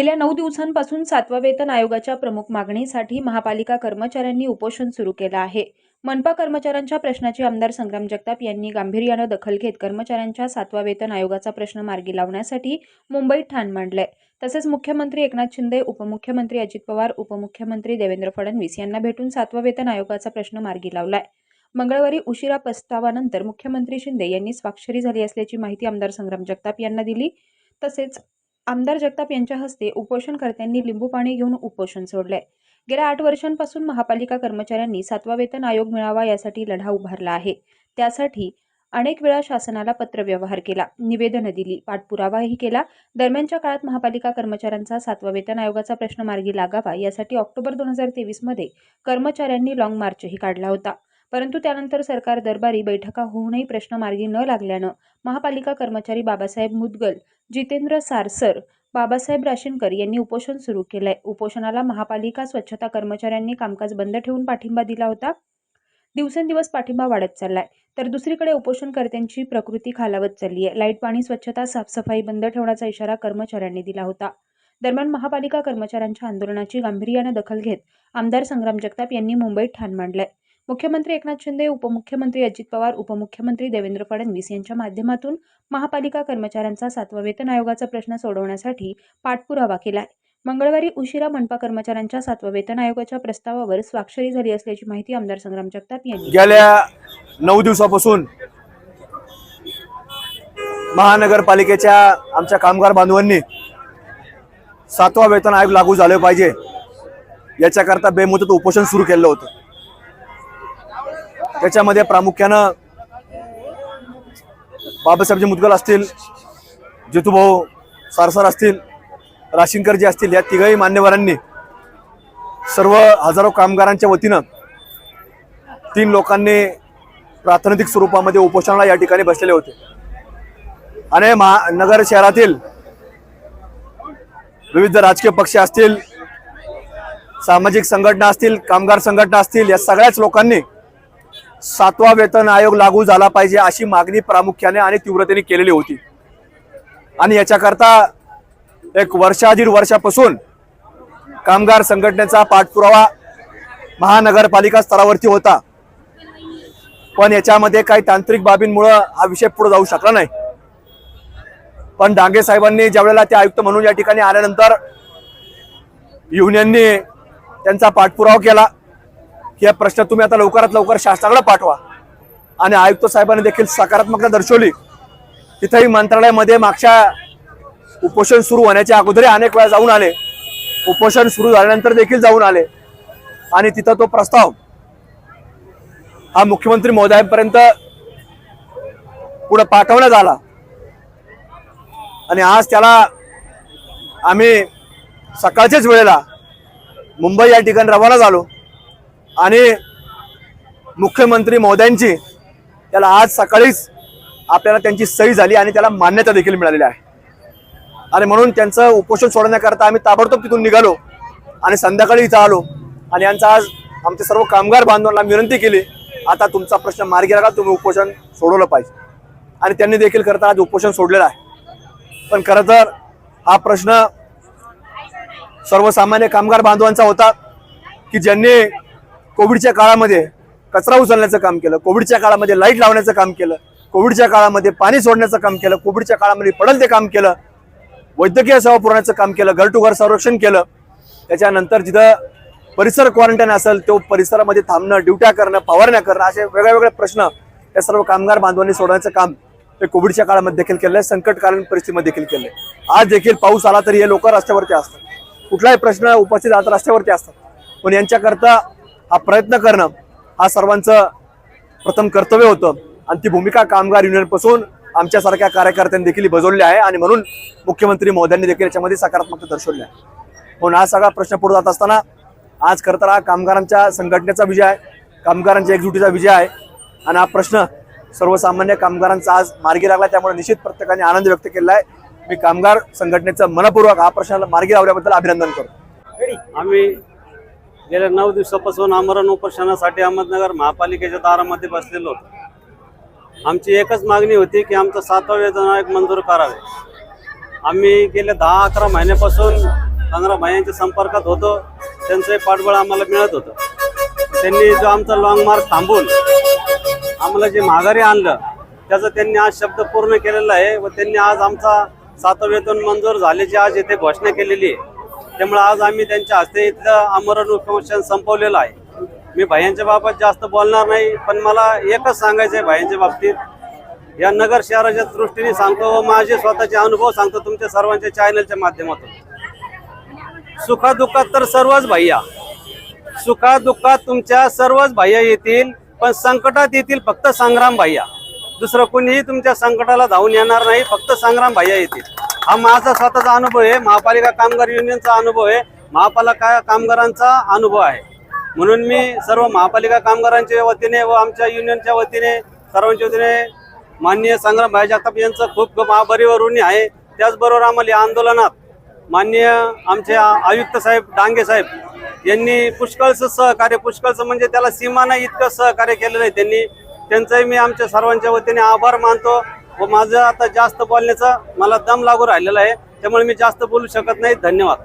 गेल्या नऊ दिवसांपासून सातवा वेतन आयोगाच्या प्रमुख मागणीसाठी महापालिका कर्मचाऱ्यांनी उपोषण सुरू केलं आहे. मनपा कर्मचाऱ्यांच्या प्रश्नाची आमदार संग्राम जगताप यांनी गांभीर्यानं दखल घेत कर्मचाऱ्यांच्या सातवा वेतन आयोगाचा प्रश्न मार्गी लावण्यासाठी मुंबईत ठाण मांडलंय. तसेच मुख्यमंत्री एकनाथ शिंदे उपमुख्यमंत्री अजित पवार उपमुख्यमंत्री देवेंद्र फडणवीस यांना भेटून सातवा वेतन आयोगाचा प्रश्न मार्गी लावलाय. मंगळवारी उशिरा प्रस्तावानंतर मुख्यमंत्री शिंदे यांनी स्वाक्षरी झाली असल्याची माहिती आमदार संग्राम जगताप यांना दिली. तसेच आमदार जगताप यांच्या हस्ते उपोषणकर्त्यांनी लिंबू पाणी घेऊन उपोषण सोडलंय. गेल्या आठ वर्षांपासून महापालिका कर्मचाऱ्यांनी सातवा वेतन आयोग मिळावा यासाठी लढा उभारला आहे. त्यासाठी अनेक वेळा शासनाला पत्रव्यवहार केला निवेदनं दिली पाठपुरावाही केला. दरम्यानच्या काळात महापालिका कर्मचाऱ्यांचा सातवा वेतन आयोगाचा प्रश्न मार्गी लागावा यासाठी ऑक्टोबर दोन हजार तेवीसमध्ये कर्मचाऱ्यांनी लाँग मार्चही काढला होता. परंतु त्यानंतर सरकार दरबारी बैठका होऊनही प्रश्न मार्गी न लागल्यानं महापालिका कर्मचारी बाबासाहेब मुदगल जितेंद्र सारसर बाबासाहेब राशीनकर यांनी उपोषण सुरू केलंय. उपोषणाला महापालिका स्वच्छता कर्मचाऱ्यांनी कामकाज बंद ठेवून पाठिंबा दिला होता. दिवसेंदिवस पाठिंबा वाढत चाललाय. तर दुसरीकडे उपोषणकर्त्यांची प्रकृती खालावत चालली आहे लाइट पाणी स्वच्छता साफसफाई बंद ठेवण्याचा इशारा कर्मचाऱ्यांनी दिला होता. दरम्यान महापालिका कर्मचाऱ्यांच्या आंदोलनाची गांभीर्यानं दखल घेत आमदार संग्राम जगताप यांनी मुंबईत ठाण मांडलंय. मुख्यमंत्री एकनाथ शिंदे उपमुख्यमंत्री अजित पवार उपमुख्यमंत्री देवेंद्र फडणवीस यांच्या माध्यमातून महापालिका कर्मचाऱ्यांचा सातवा वेतन आयोगाचा प्रश्न सोडवण्यासाठी पाठपुरावा केलाय. मंगळवारी उशिरा मनपा कर्मचाऱ्यांच्या सातवा वेतन आयोगाच्या प्रस्तावावर स्वाक्षरी झाली असल्याची माहिती आमदार संग्राम जगताप यांनी गेल्या नऊ दिवसापासून महानगरपालिकेच्या आमच्या कामगार बांधवांनी सातवा वेतन आयोग लागू झाले पाहिजे. याच्याकरता बेमुदत उपोषण सुरू केलं होतं. त्याच्यामध्ये प्रामुख्यानं बाबासाहेबजी मुदगल असतील जितूभाऊ सारसर असतील राशिनकरजी असतील या तिघही मान्यवरांनी सर्व हजारो कामगारांच्या वतीनं तीन लोकांनी प्राथमिक स्वरूपामध्ये उपोषणाला या ठिकाणी बसलेले होते. आणि महानगर शहरातील विविध राजकीय पक्ष असतील सामाजिक संघटना असतील कामगार संघटना असतील या सगळ्याच लोकांनी सातवा वेतन आयोग लागू झाला पाहिजे अशी मागणी प्रामुख्याने आणि तीव्रतेने केलेली होती. आणि याच्याकरता एक वर्षा वर्षापासून कामगार संघटनेचा पाठपुरावा महानगरपालिका स्तरावरती होता. पण याच्यामध्ये काही तांत्रिक बाबींमुळं हा विषय पुढे जाऊ शकला नाही. पण डांगे साहेबांनी ज्यावेळेला ते आयुक्त म्हणून या ठिकाणी आल्यानंतर युनियननी त्यांचा पाठपुरावा केला. या प्रश्न तुम्ही आता लवकरात लवकर शासनाकडे पाठवा. आणि आयुक्त साहेबांनी देखील सकारात्मकता दर्शवली. तिथेही मंत्रालयामध्ये मागच्या उपोषण सुरू होण्याच्या अगोदरही अनेक वेळा जाऊन आले. उपोषण सुरू झाल्यानंतर देखील जाऊन आले. आणि तिथं तो प्रस्ताव हा मुख्यमंत्री महोदयांपर्यंत पुढे पाठवण्यात आला. आणि आज त्याला आम्ही सकाळच्याच वेळेला मुंबई या ठिकाणी रवाना झालो. आणि मुख्यमंत्री महोदयांची त्याला आज सकाळीच आपल्याला त्यांची सही झाली आणि त्याला मान्यता देखील मिळालेली आहे. आणि म्हणून त्यांचं उपोषण सोडवण्याकरता आम्ही ताबडतोब तिथून निघालो आणि संध्याकाळी इथं आलो. आणि यांचा आज आमचे सर्व कामगार बांधवांना विनंती केली आता तुमचा प्रश्न मार्गी लागा तुम्ही उपोषण सोडवलं पाहिजे. आणि त्यांनी देखील करता आज उपोषण सोडलेलं आहे. पण खरं तर हा प्रश्न सर्वसामान्य कामगार बांधवांचा होता की ज्यांनी कोविडच्या काळामध्ये कचरा उचलण्याचं काम केलं कोविडच्या काळामध्ये लाइट लावण्याचं काम केलं कोविडच्या काळामध्ये पाणी सोडण्याचं काम केलं कोविडच्या काळामध्ये पडल ते काम केलं वैद्यकीय सेवा पुरवण्याचं काम केलं घर टू घर संरक्षण केलं. त्याच्यानंतर जिथं परिसर क्वारंटाईन असेल तो परिसरामध्ये थांबणं ड्युट्या करणं फवारण्या करणं असे वेगळे वेगळे प्रश्न या सर्व कामगार बांधवांनी सोडण्याचं काम हे कोविडच्या काळामध्ये देखील केलं आहे संकटकालीन परिस्थितीमध्ये देखील केलं आहे. आज देखील पाऊस आला तरी हे लोक रस्त्यावरती असतात. कुठलाही प्रश्न उपस्थित आता रस्त्यावरती असतात. पण यांच्याकरता हा प्रयत्न करणं हा सर्वांचं प्रथम कर्तव्य होतं. आणि ती भूमिका कामगार युनियनपासून आमच्यासारख्या कार्यकर्त्यांनी देखील बजवली आहे आणि म्हणून मुख्यमंत्री मोदयांनी देखील याच्यामध्ये सकारात्मकता दर्शवली आहे. म्हणून हा सगळा प्रश्न पुढे जात असताना आज खरं तर हा कामगारांच्या संघटनेचा विजय आहे कामगारांच्या एकजुटीचा विजय आहे. आणि हा प्रश्न सर्वसामान्य कामगारांचा आज मार्गी लागला त्यामुळे निश्चित प्रत्येकाने आनंद व्यक्त केला आहे. मी कामगार संघटनेचं मनपूर्वक हा प्रश्न मार्गी लावल्याबद्दल अभिनंदन करतो. आम्ही गेल्या नऊ दिवसापासून आमरण उपोषणासाठी अहमदनगर महापालिकेच्या दारामध्ये बसलेलो होतो. आमची एकच मागणी होती की आमचं सातवा वेतन आयोग मंजूर करावे. आम्ही गेल्या दहा अकरा महिन्यापासून पंधरा महिन्यांच्या संपर्कात होतो. त्यांचंही पाठबळ आम्हाला मिळत होतं. त्यांनी जो आमचा लॉंग मार्च थांबून आम्हाला जे माघारी आणलं त्याचा त्यांनी आज शब्द पूर्ण केलेला आहे व त्यांनी आज आमचा सातवा वेतन मंजूर झाल्याची आज इथे घोषणा केलेली आहे. त्यामुळे आज आम्ही त्यांच्या हस्ते इथलं आमरण उपोषण संपवलेलं आहे. मी भायांच्या बाबत जास्त बोलणार नाही पण मला एकच सांगायचं आहे भायांच्या बाबतीत. या नगर शहराच्या दृष्टीने सांगतो व माझे स्वतःचे अनुभव सांगतो तुमच्या सर्वांच्या चॅनलच्या माध्यमातून. सुखादुःखात तर सर्वच भैया. सुखादुःखात तुमच्या सर्वच भैया येतील पण संकटात येतील फक्त संग्राम भैया. दुसरं कोणीही तुमच्या संकटाला धावून येणार नाही फक्त संग्राम भैया येतील. हा माझा स्वतःचा अनुभव आहे. महापालिका कामगार युनियनचा अनुभव आहे. महापालिका कामगारांचा अनुभव आहे. म्हणून मी सर्व महापालिका कामगारांच्या वतीने व आमच्या युनियनच्या वतीने सर्वांच्या वतीने माननीय संग्राम भाई जगताप यांचं खूप खूप ऋणी आहे. त्याचबरोबर आम्हाला या आंदोलनात माननीय आमचे आयुक्त साहेब डांगे साहेब यांनी पुष्कळचं सहकार्य पुष्कळचं म्हणजे त्याला सीमा नाही इतकं सहकार्य केलेलं आहे त्यांनी. त्यांचंही मी आमच्या सर्वांच्या वतीने आभार मानतो. व माझं आता जास्त बोलण्याचा मला दम लागू राहिलेला आहे. त्यामुळे मी जास्त बोलू शकत नाही. धन्यवाद.